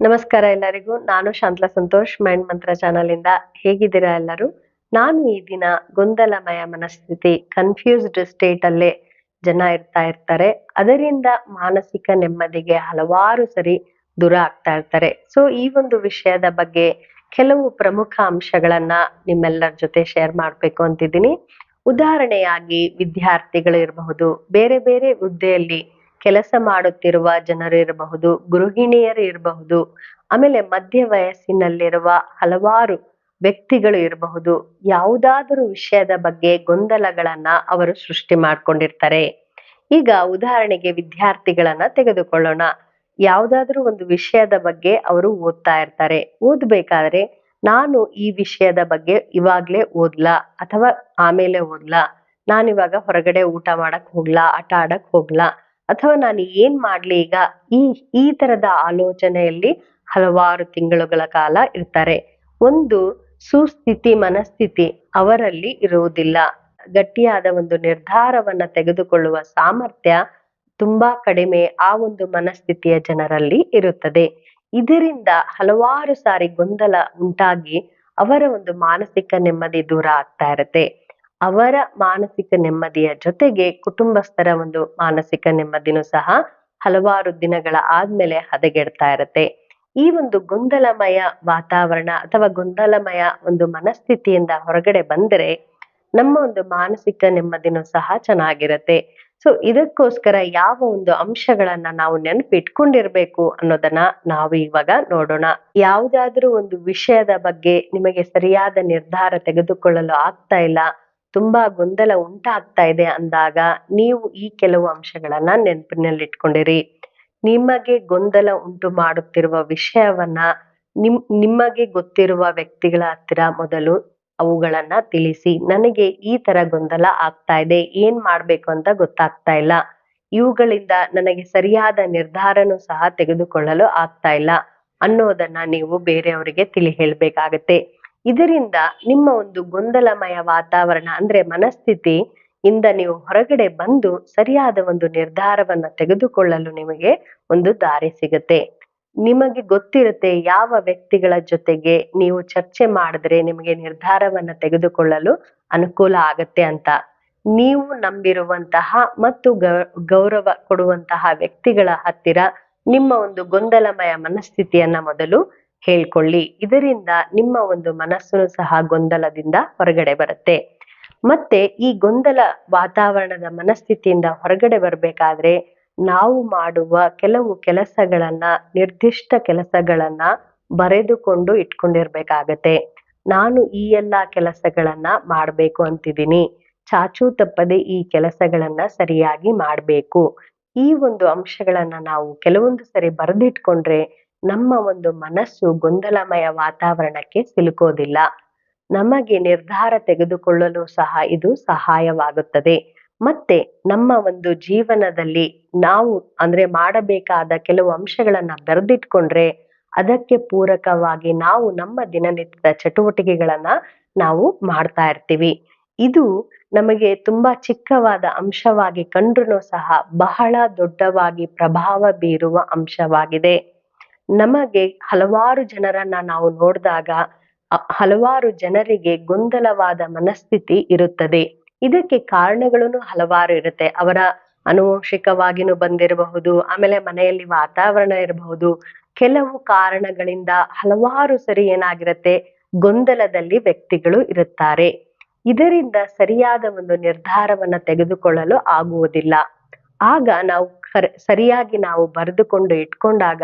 ನಮಸ್ಕಾರ ಎಲ್ಲರಿಗೂ. ನಾನು ಶಾಂತಲಾ ಸಂತೋಷ್, ಮೈಂಡ್ ಮಂತ್ರ ಚಾನಲ್ ಇಂದ ಹೇಗಿದ್ದೀರಾ ಎಲ್ಲರೂ? ನಾನು ಈ ದಿನ ಗೊಂದಲಮಯ ಮನಸ್ಥಿತಿ ಕನ್ಫ್ಯೂಸ್ಡ್ ಸ್ಟೇಟ್ ಅಲ್ಲೇ ಜನ ಇರ್ತಾ ಇರ್ತಾರೆ. ಅದರಿಂದ ಮಾನಸಿಕ ನೆಮ್ಮದಿಗೆ ಹಲವಾರು ಸರಿ ದೂರ ಆಗ್ತಾ ಇರ್ತಾರೆ. ಸೊ ಈ ಒಂದು ವಿಷಯದ ಬಗ್ಗೆ ಕೆಲವು ಪ್ರಮುಖ ಅಂಶಗಳನ್ನ ನಿಮ್ಮೆಲ್ಲರ ಜೊತೆ ಶೇರ್ ಮಾಡ್ಬೇಕು ಅಂತಿದ್ದೀನಿ. ಉದಾಹರಣೆಯಾಗಿ ವಿದ್ಯಾರ್ಥಿಗಳು ಇರಬಹುದು, ಬೇರೆ ಬೇರೆ ಹುದ್ದೆಯಲ್ಲಿ ಕೆಲಸ ಮಾಡುತ್ತಿರುವ ಜನರು ಇರಬಹುದು, ಗೃಹಿಣಿಯರು ಇರಬಹುದು, ಆಮೇಲೆ ಮಧ್ಯ ವಯಸ್ಸಿನಲ್ಲಿರುವ ಹಲವಾರು ವ್ಯಕ್ತಿಗಳು ಇರಬಹುದು. ಯಾವುದಾದರೂ ವಿಷಯದ ಬಗ್ಗೆ ಗೊಂದಲಗಳನ್ನ ಅವರು ಸೃಷ್ಟಿ ಮಾಡ್ಕೊಂಡಿರ್ತಾರೆ. ಈಗ ಉದಾಹರಣೆಗೆ ವಿದ್ಯಾರ್ಥಿಗಳನ್ನ ತೆಗೆದುಕೊಳ್ಳೋಣ. ಯಾವುದಾದ್ರೂ ಒಂದು ವಿಷಯದ ಬಗ್ಗೆ ಅವರು ಓದ್ತಾ ಇರ್ತಾರೆ. ಓದ್ಬೇಕಾದ್ರೆ, ನಾನು ಈ ವಿಷಯದ ಬಗ್ಗೆ ಇವಾಗ್ಲೇ ಓದ್ಲಾ ಅಥವಾ ಆಮೇಲೆ ಓದ್ಲಾ? ನಾನಿವಾಗ ಹೊರಗಡೆ ಊಟ ಮಾಡಕ್ ಹೋಗ್ಲಾ, ಆಟ ಆಡಕ್ ಹೋಗ್ಲಾ? ಅಥವಾ ನಾನು ಏನ್ ಮಾಡ್ಲಿ ಈಗ? ಈ ಈ ತರದ ಆಲೋಚನೆಯಲ್ಲಿ ಹಲವಾರು ತಿಂಗಳುಗಳ ಕಾಲ ಇರ್ತಾರೆ. ಒಂದು ಸುಸ್ಥಿತಿ, ಮನಸ್ಥಿತಿ ಅವರಲ್ಲಿ ಇರುವುದಿಲ್ಲ. ಗಟ್ಟಿಯಾದ ಒಂದು ನಿರ್ಧಾರವನ್ನ ತೆಗೆದುಕೊಳ್ಳುವ ಸಾಮರ್ಥ್ಯ ತುಂಬಾ ಕಡಿಮೆ ಆ ಒಂದು ಮನಸ್ಥಿತಿಯ ಜನರಲ್ಲಿ ಇರುತ್ತದೆ. ಇದರಿಂದ ಹಲವಾರು ಸಾರಿ ಗೊಂದಲ ಉಂಟಾಗಿ ಅವರ ಒಂದು ಮಾನಸಿಕ ನೆಮ್ಮದಿ ದೂರ ಆಗ್ತಾ ಇರತ್ತೆ. ಅವರ ಮಾನಸಿಕ ನೆಮ್ಮದಿಯ ಜೊತೆಗೆ ಕುಟುಂಬಸ್ಥರ ಒಂದು ಮಾನಸಿಕ ನೆಮ್ಮದಿನೂ ಸಹ ಹಲವಾರು ದಿನಗಳ ಆದ್ಮೇಲೆ ಹದಗೆಡ್ತಾ ಇರತ್ತೆ. ಈ ಒಂದು ಗೊಂದಲಮಯ ವಾತಾವರಣ ಅಥವಾ ಗೊಂದಲಮಯ ಒಂದು ಮನಸ್ಥಿತಿಯಿಂದ ಹೊರಗಡೆ ಬಂದರೆ ನಮ್ಮ ಒಂದು ಮಾನಸಿಕ ನೆಮ್ಮದಿನೂ ಸಹ ಚೆನ್ನಾಗಿರತ್ತೆ. ಸೊ ಇದಕ್ಕೋಸ್ಕರ ಯಾವ ಒಂದು ಅಂಶಗಳನ್ನ ನಾವು ನೆನಪಿಟ್ಕೊಂಡಿರ್ಬೇಕು ಅನ್ನೋದನ್ನ ನಾವು ಇವಾಗ ನೋಡೋಣ. ಯಾವುದಾದ್ರೂ ಒಂದು ವಿಷಯದ ಬಗ್ಗೆ ನಿಮಗೆ ಸರಿಯಾದ ನಿರ್ಧಾರ ತೆಗೆದುಕೊಳ್ಳಲು ಆಗ್ತಾ ಇಲ್ಲ. ತುಂಬಾ ಗೊಂದಲ ಉಂಟಾಗ್ತಾ ಇದೆ ಅಂದಾಗ ನೀವು ಈ ಕೆಲವು ಅಂಶಗಳನ್ನ ನೆನಪಿನಲ್ಲಿಟ್ಕೊಂಡಿರಿ. ನಿಮಗೆ ಗೊಂದಲ ಉಂಟು ಮಾಡುತ್ತಿರುವ ವಿಷಯವನ್ನ ನಿಮ್, ನಿಮಗೆ ಗೊತ್ತಿರುವ ವ್ಯಕ್ತಿಗಳ ಹತ್ತಿರ ಮೊದಲು ಅವುಗಳನ್ನ ತಿಳಿಸಿ. ನನಗೆ ಈ ತರ ಗೊಂದಲ ಆಗ್ತಾ ಇದೆ, ಏನ್ ಮಾಡ್ಬೇಕು ಅಂತ ಗೊತ್ತಾಗ್ತಾ ಇಲ್ಲ. ಇವುಗಳಿಂದ ನನಗೆ ಸರಿಯಾದ ನಿರ್ಧಾರನೂ ಸಹ ತೆಗೆದುಕೊಳ್ಳಲು ಆಗ್ತಾ ಇಲ್ಲ ಅನ್ನೋದನ್ನ ನೀವು ಬೇರೆಯವರಿಗೆ ತಿಳಿ ಹೇಳ್ಬೇಕಾಗತ್ತೆ. ಇದರಿಂದ ನಿಮ್ಮ ಒಂದು ಗೊಂದಲಮಯ ವಾತಾವರಣ, ಅಂದ್ರೆ ಮನಸ್ಥಿತಿ ಇಂದ ನೀವು ಹೊರಗಡೆ ಬಂದು ಸರಿಯಾದ ಒಂದು ನಿರ್ಧಾರವನ್ನ ತೆಗೆದುಕೊಳ್ಳಲು ನಿಮಗೆ ಒಂದು ದಾರಿ ಸಿಗುತ್ತೆ. ನಿಮಗೆ ಗೊತ್ತಿರುತ್ತೆ ಯಾವ ವ್ಯಕ್ತಿಗಳ ಜೊತೆಗೆ ನೀವು ಚರ್ಚೆ ಮಾಡಿದ್ರೆ ನಿಮಗೆ ನಿರ್ಧಾರವನ್ನ ತೆಗೆದುಕೊಳ್ಳಲು ಅನುಕೂಲ ಆಗತ್ತೆ ಅಂತ. ನೀವು ನಂಬಿರುವಂತಹ ಮತ್ತು ಗೌರವ ಕೊಡುವಂತಹ ವ್ಯಕ್ತಿಗಳ ಹತ್ತಿರ ನಿಮ್ಮ ಒಂದು ಗೊಂದಲಮಯ ಮನಸ್ಥಿತಿಯನ್ನ ಮೊದಲು ಹೇಳ್ಕೊಳ್ಳಿ. ಇದರಿಂದ ನಿಮ್ಮ ಒಂದು ಮನಸ್ಸು ಸಹ ಗೊಂದಲದಿಂದ ಹೊರಗಡೆ ಬರುತ್ತೆ. ಮತ್ತೆ ಈ ಗೊಂದಲ ವಾತಾವರಣದ ಮನಸ್ಥಿತಿಯಿಂದ ಹೊರಗಡೆ ಬರ್ಬೇಕಾದ್ರೆ ನಾವು ಮಾಡುವ ಕೆಲವು ಕೆಲಸಗಳನ್ನ, ನಿರ್ದಿಷ್ಟ ಕೆಲಸಗಳನ್ನ ಬರೆದುಕೊಂಡು ಇಟ್ಕೊಂಡಿರ್ಬೇಕಾಗತ್ತೆ. ನಾನು ಈ ಎಲ್ಲಾ ಕೆಲಸಗಳನ್ನ ಮಾಡ್ಬೇಕು ಅಂತಿದ್ದೀನಿ. ಚಾಚು ತಪ್ಪದೆ ಈ ಕೆಲಸಗಳನ್ನ ಸರಿಯಾಗಿ ಮಾಡ್ಬೇಕು. ಈ ಒಂದು ಅಂಶಗಳನ್ನ ನಾವು ಕೆಲವೊಂದು ಸರಿ ಬರೆದಿಟ್ಕೊಂಡ್ರೆ ನಮ್ಮ ಒಂದು ಮನಸ್ಸು ಗೊಂದಲಮಯ ವಾತಾವರಣಕ್ಕೆ ಸಿಲುಕೋದಿಲ್ಲ. ನಮಗೆ ನಿರ್ಧಾರ ತೆಗೆದುಕೊಳ್ಳಲು ಸಹ ಇದು ಸಹಾಯವಾಗುತ್ತದೆ. ಮತ್ತೆ ನಮ್ಮ ಒಂದು ಜೀವನದಲ್ಲಿ ನಾವು ಅಂದ್ರೆ ಮಾಡಬೇಕಾದ ಕೆಲವು ಅಂಶಗಳನ್ನ ಬರೆದಿಟ್ಕೊಂಡ್ರೆ ಅದಕ್ಕೆ ಪೂರಕವಾಗಿ ನಾವು ನಮ್ಮ ದಿನನಿತ್ಯದ ಚಟುವಟಿಕೆಗಳನ್ನ ನಾವು ಮಾಡ್ತಾ ಇರ್ತೀವಿ. ಇದು ನಮಗೆ ತುಂಬಾ ಚಿಕ್ಕವಾದ ಅಂಶವಾಗಿ ಕಂಡ್ರೂ ಸಹ ಬಹಳ ದೊಡ್ಡವಾಗಿ ಪ್ರಭಾವ ಬೀರುವ ಅಂಶವಾಗಿದೆ. ನಮಗೆ ಹಲವಾರು ಜನರನ್ನ ನಾವು ನೋಡಿದಾಗ ಹಲವಾರು ಜನರಿಗೆ ಗೊಂದಲವಾದ ಮನಸ್ಥಿತಿ ಇರುತ್ತದೆ. ಇದಕ್ಕೆ ಕಾರಣಗಳನ್ನು ಹಲವಾರು ಇರುತ್ತೆ. ಅವರ ಅನುವಂಶಿಕವಾಗಿನೂ ಬಂದಿರಬಹುದು, ಆಮೇಲೆ ಮನೆಯಲ್ಲಿ ವಾತಾವರಣ ಇರಬಹುದು. ಕೆಲವು ಕಾರಣಗಳಿಂದ ಹಲವಾರು ಸರಿ ಏನಾಗಿರುತ್ತೆ, ಗೊಂದಲದಲ್ಲಿ ವ್ಯಕ್ತಿಗಳು ಇರುತ್ತಾರೆ. ಇದರಿಂದ ಸರಿಯಾದ ಒಂದು ನಿರ್ಧಾರವನ್ನ ತೆಗೆದುಕೊಳ್ಳಲು ಆಗುವುದಿಲ್ಲ. ಆಗ ನಾವು ಸರಿಯಾಗಿ ನಾವು ಬರೆದುಕೊಂಡು ಇಟ್ಕೊಂಡಾಗ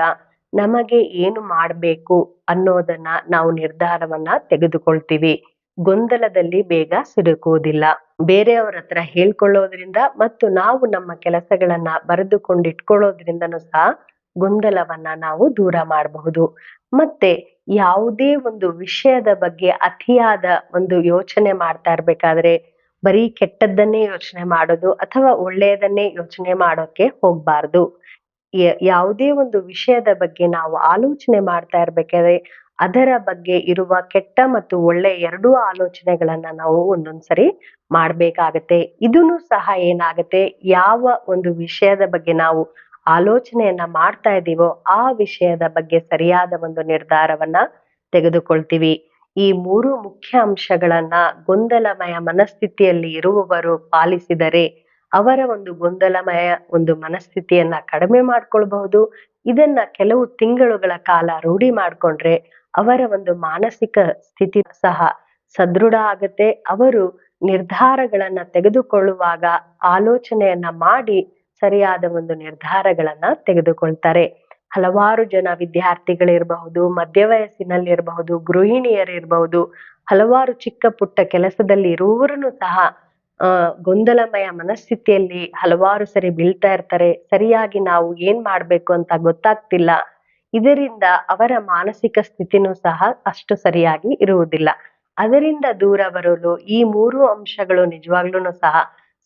ನಮಗೆ ಏನು ಮಾಡಬೇಕು ಅನ್ನೋದನ್ನ ನಾವು ನಿರ್ಧಾರವನ್ನ ತೆಗೆದುಕೊಳ್ತೀವಿ. ಗೊಂದಲದಲ್ಲಿ ಬೇಗ ಸಿಲುಕುವುದಿಲ್ಲ. ಬೇರೆಯವರ ಹತ್ರ ಹೇಳ್ಕೊಳ್ಳೋದ್ರಿಂದ ಮತ್ತು ನಾವು ನಮ್ಮ ಕೆಲಸಗಳನ್ನ ಬರೆದುಕೊಂಡು ಇಟ್ಕೊಳ್ಳೋದ್ರಿಂದನೂ ಸಹ ಗೊಂದಲವನ್ನ ನಾವು ದೂರ ಮಾಡಬಹುದು. ಮತ್ತೆ ಯಾವುದೇ ಒಂದು ವಿಷಯದ ಬಗ್ಗೆ ಅತಿಯಾದ ಒಂದು ಯೋಚನೆ ಮಾಡ್ತಾ ಇರ್ಬೇಕಾದ್ರೆ ಬರೀ ಕೆಟ್ಟದ್ದನ್ನೇ ಯೋಚನೆ ಮಾಡೋದು ಅಥವಾ ಒಳ್ಳೆಯದನ್ನೇ ಯೋಚನೆ ಮಾಡೋಕೆ ಹೋಗ್ಬಾರ್ದು. ಯಾವುದೇ ಒಂದು ವಿಷಯದ ಬಗ್ಗೆ ನಾವು ಆಲೋಚನೆ ಮಾಡ್ತಾ ಇರ್ಬೇಕಾದ್ರೆ ಅದರ ಬಗ್ಗೆ ಇರುವ ಕೆಟ್ಟ ಮತ್ತು ಒಳ್ಳೆ ಎರಡೂ ಆಲೋಚನೆಗಳನ್ನ ನಾವು ಒಂದೊಂದ್ಸರಿ ಮಾಡ್ಬೇಕಾಗತ್ತೆ. ಇದನ್ನು ಸಹ ಏನಾಗತ್ತೆ? ಯಾವ ಒಂದು ವಿಷಯದ ಬಗ್ಗೆ ನಾವು ಆಲೋಚನೆಯನ್ನ ಮಾಡ್ತಾ ಇದ್ದೀವೋ ಆ ವಿಷಯದ ಬಗ್ಗೆ ಸರಿಯಾದ ಒಂದು ನಿರ್ಧಾರವನ್ನ ತೆಗೆದುಕೊಳ್ತೀವಿ. ಈ ಮೂರು ಮುಖ್ಯ ಅಂಶಗಳನ್ನ ಗೊಂದಲಮಯ ಮನಸ್ಥಿತಿಯಲ್ಲಿ ಇರುವವರು ಪಾಲಿಸಿದರೆ ಅವರ ಒಂದು ಗೊಂದಲಮಯ ಒಂದು ಮನಸ್ಥಿತಿಯನ್ನ ಕಡಿಮೆ ಮಾಡ್ಕೊಳ್ಬಹುದು. ಇದನ್ನ ಕೆಲವು ತಿಂಗಳುಗಳ ಕಾಲ ರೂಢಿ ಮಾಡ್ಕೊಂಡ್ರೆ ಅವರ ಒಂದು ಮಾನಸಿಕ ಸ್ಥಿತಿ ಸಹ ಸದೃಢ ಆಗತ್ತೆ. ಅವರು ನಿರ್ಧಾರಗಳನ್ನ ತೆಗೆದುಕೊಳ್ಳುವಾಗ ಆಲೋಚನೆಯನ್ನ ಮಾಡಿ ಸರಿಯಾದ ಒಂದು ನಿರ್ಧಾರಗಳನ್ನ ತೆಗೆದುಕೊಳ್ತಾರೆ. ಹಲವಾರು ಜನ ವಿದ್ಯಾರ್ಥಿಗಳಿರಬಹುದು ಮಧ್ಯ ವಯಸ್ಸಿನಲ್ಲಿರಬಹುದು ಗೃಹಿಣಿಯರಿರಬಹುದು, ಹಲವಾರು ಚಿಕ್ಕ ಪುಟ್ಟ ಕೆಲಸದಲ್ಲಿ ಇರುವವರನ್ನು ಸಹ ಆ, ಗೊಂದಲಮಯ ಮನಸ್ಥಿತಿಯಲ್ಲಿ ಹಲವಾರು ಸರಿ ಬೀಳ್ತಾ ಇರ್ತಾರೆ. ಸರಿಯಾಗಿ ನಾವು ಏನ್ ಮಾಡ್ಬೇಕು ಅಂತ ಗೊತ್ತಾಗ್ತಿಲ್ಲ. ಇದರಿಂದ ಅವರ ಮಾನಸಿಕ ಸ್ಥಿತಿನೂ ಸಹ ಅಷ್ಟು ಸರಿಯಾಗಿ ಇರುವುದಿಲ್ಲ. ಅದರಿಂದ ದೂರ ಬರಲು ಈ ಮೂರು ಅಂಶಗಳು ನಿಜವಾಗ್ಲೂ ಸಹ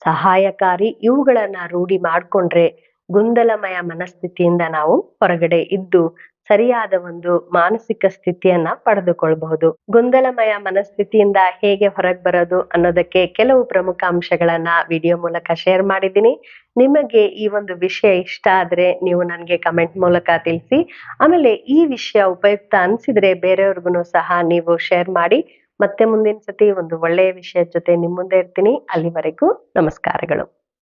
ಸಹಾಯಕಾರಿ. ಇವುಗಳನ್ನ ರೂಢಿ ಮಾಡ್ಕೊಂಡ್ರೆ ಗೊಂದಲಮಯ ಮನಸ್ಥಿತಿಯಿಂದ ನಾವು ಹೊರಗಡೆ ಇದ್ದು ಸರಿಯಾದ ಒಂದು ಮಾನಸಿಕ ಸ್ಥಿತಿಯನ್ನ ಪಡೆದುಕೊಳ್ಬಹುದು. ಗೊಂದಲಮಯ ಮನಸ್ಥಿತಿಯಿಂದ ಹೇಗೆ ಹೊರಗೆ ಬರೋದು ಅನ್ನೋದಕ್ಕೆ ಕೆಲವು ಪ್ರಮುಖ ಅಂಶಗಳನ್ನ ವಿಡಿಯೋ ಮೂಲಕ ಶೇರ್ ಮಾಡಿದ್ದೀನಿ. ನಿಮಗೆ ಈ ಒಂದು ವಿಷಯ ಇಷ್ಟ ಆದ್ರೆ ನೀವು ನನಗೆ ಕಮೆಂಟ್ ಮೂಲಕ ತಿಳಿಸಿ. ಆಮೇಲೆ ಈ ವಿಷಯ ಉಪಯುಕ್ತ ಅನ್ಸಿದ್ರೆ ಬೇರೆಯವ್ರಿಗೂ ಸಹ ನೀವು ಶೇರ್ ಮಾಡಿ. ಮತ್ತೆ ಮುಂದಿನ ಸತಿ ಒಂದು ಒಳ್ಳೆಯ ವಿಷಯದ ಜೊತೆ ನಿಮ್ಮ ಮುಂದೆ ಇರ್ತೀನಿ. ಅಲ್ಲಿವರೆಗೂ ನಮಸ್ಕಾರಗಳು.